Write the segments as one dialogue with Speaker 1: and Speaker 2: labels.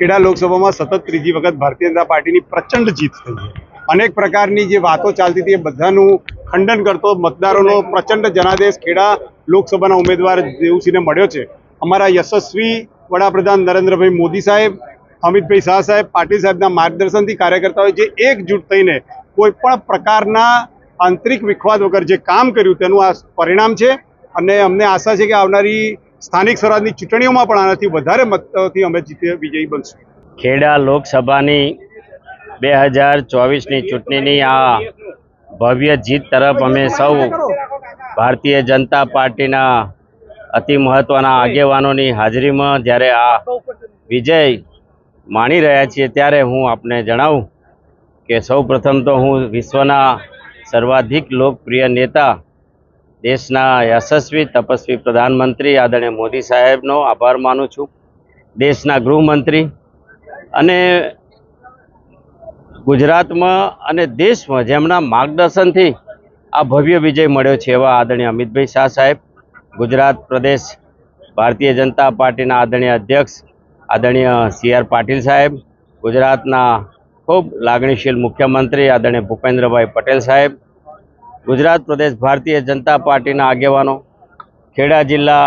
Speaker 1: ખેડા લોકસભામાં સતત ત્રીજી વખત ભારતીય જનતા પાર્ટીની પ્રચંડ જીત થઈ છે. અનેક પ્રકારની જે વાતો ચાલતી હતી એ બધાનું ખંડન કરતો મતદારોનો પ્રચંડ જનાદેશ ખેડા લોકસભાના ઉમેદવાર દેવસિંહને મળ્યો છે. અમારા યશસ્વી વડાપ્રધાન નરેન્દ્રભાઈ મોદી સાહેબ, અમિતભાઈ શાહ સાહેબ, પાટીલ સાહેબના માર્ગદર્શનથી કાર્યકર્તાઓએ જે એકજૂટ થઈને કોઈ પણ પ્રકારના આંતરિક વિખવાદ વગર જે કામ કર્યું તેનું આ પરિણામ છે. અને અમને આશા છે કે આવનારી સ્થાનિક સ્વરાજની ચૂંટણીઓમાં પણ આનાથી વધારે મતથી અમે જીતે વિજયી બનશું.
Speaker 2: ખેડા લોકસભાની બે હજાર ચોવીસની ચૂંટણીની આ ભવ્ય જીત તરફ અમે સૌ ભારતીય જનતા પાર્ટીના અતિ મહત્ત્વના આગેવાનોની હાજરીમાં જ્યારે આ વિજય માણી રહ્યા છીએ ત્યારે હું આપને જણાવું કે સૌ પ્રથમ તો હું વિશ્વના સર્વાધિક લોકપ્રિય નેતા દેશના યશસ્વી તપસ્વી પ્રધાનમંત્રી આદરણીય મોદી સાહેબનો આભાર માનું છું. દેશના ગૃહમંત્રી અને ગુજરાતમાં અને દેશમાં જેમના માર્ગદર્શનથી આ ભવ્ય વિજય મળ્યો છે એવા આદરણીય અમિતભાઈ શાહ સાહેબ, ગુજરાત પ્રદેશ ભારતીય જનતા પાર્ટીના આદરણીય અધ્યક્ષ, આદરણીય સી આર પાટીલ સાહેબ, ગુજરાતના ખૂબ લાગણીશીલ મુખ્યમંત્રી આદરણીય ભૂપેન્દ્રભાઈ પટેલ સાહેબ ગુજરાત પ્રદેશ ભારતીય જનતા પાર્ટીના આગેવાનો ખેડા જિલ્લા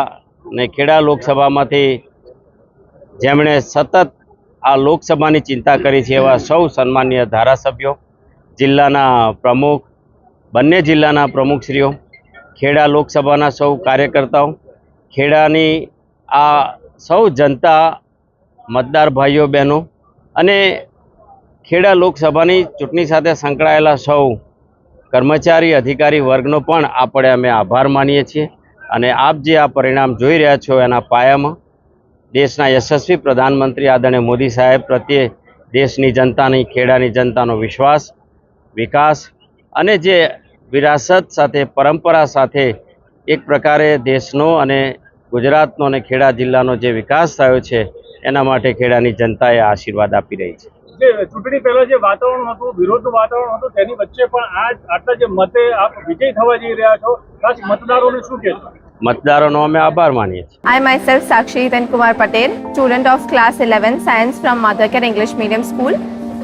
Speaker 2: ને ખેડા લોકસભામાંથી જેમણે સતત આ લોકસભાની ચિંતા કરી છે એવા સૌ સન્માનીય ધારાસભ્યો, જિલ્લાના પ્રમુખ, બંને જિલ્લાના પ્રમુખશ્રીઓ, ખેડા લોકસભાના સૌ કાર્યકર્તાઓ, ખેડાની આ સૌ જનતા મતદાર ભાઈઓ બહેનો અને ખેડા લોકસભાની ચૂંટણી સાથે સંકળાયેલા સૌ કર્મચારી, અધિકારી વર્ગનો પણ આપણે અમે આભાર માનીએ છીએ. અને આપ જે આ પરિણામ જોઈ રહ્યા છો એના પાયામાં, દેશના યશસ્વી પ્રધાનમંત્રી આદરણીય મોદી સાહેબ પ્રત્યે દેશની જનતાની, ખેડાની જનતાનો વિશ્વાસ, વિકાસ અને જે વિરાસત સાથે, પરંપરા સાથે એક પ્રકારે દેશનો અને ગુજરાતનો અને ખેડા જિલ્લાનો જે વિકાસ થયો છે, એના માટે ખેડાની જનતાએ આશીર્વાદ આપી રહી છે.
Speaker 3: જે ચૂંટણી પહેલા જે વાતાવરણ હતું વિરોધનું વાતાવરણ હતું તેની વચ્ચે પણ આ આટલા જે મતે આપ વિજય થવા જઈ રહ્યા છો ખાસ મતદારોને શું કહેશો
Speaker 2: મતદારોનો અમે આભાર માનીએ છીએ
Speaker 4: I myself, Sakshi Then Kumar Patel, student of class 11 science from Mothercare English Medium School.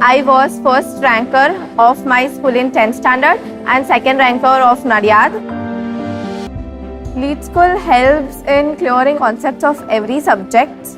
Speaker 4: I was first ranker of my school in 10th standard and second ranker of Nadiad. Lead School helps in clearing concepts of every subject.